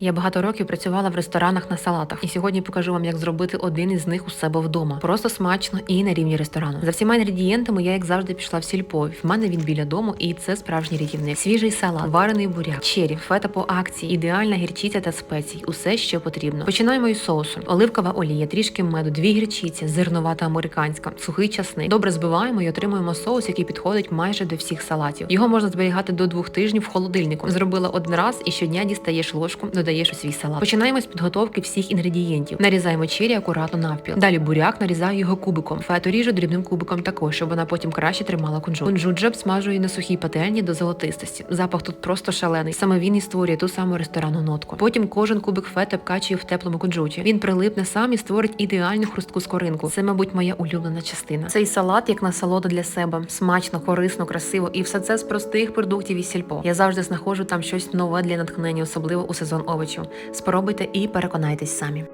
Я багато років працювала в ресторанах на салатах, і сьогодні покажу вам, як зробити один із них у себе вдома. Просто смачно і на рівні ресторану. За всіма інгредієнтами я, як завжди, пішла в сільпо. В мене він біля дому, і це справжній рятівник. Свіжий салат, варений буряк, чері, фета по акції, ідеальна гірчиця та спецій. Усе, що потрібно. Починаємо із соусу: оливкова олія, трішки меду, дві гірчиці, зерновата американська, сухий часник. Добре збиваємо і отримуємо соус, який підходить майже до всіх салатів. Його можна зберігати до двох тижнів в холодильнику. Зробила один раз і щодня дістаєш ложку, додаєш у свій салат. Починаємо з підготовки всіх інгредієнтів. Нарізаємо чері акуратно навпіл. Далі буряк нарізаю його кубиком. Фету ріжу дрібним кубиком також, щоб вона потім краще тримала кунжут. Кунжут же смажую на сухій пательні до золотистості. Запах тут просто шалений. Саме він і створює ту саму ресторанну нотку. Потім кожен кубик фети обкачую в теплому кунжуті. Він прилипне сам і створить ідеальну хрустку скоринку. Це, мабуть, моя улюблена частина. Цей салат як насолода для себе. Смачно, корисно, красиво, і все це з простих продуктів із сільпо. Я завжди знаходжу там щось нове для натхнення, особливо у сезон овочів. Спробуйте і переконайтесь самі.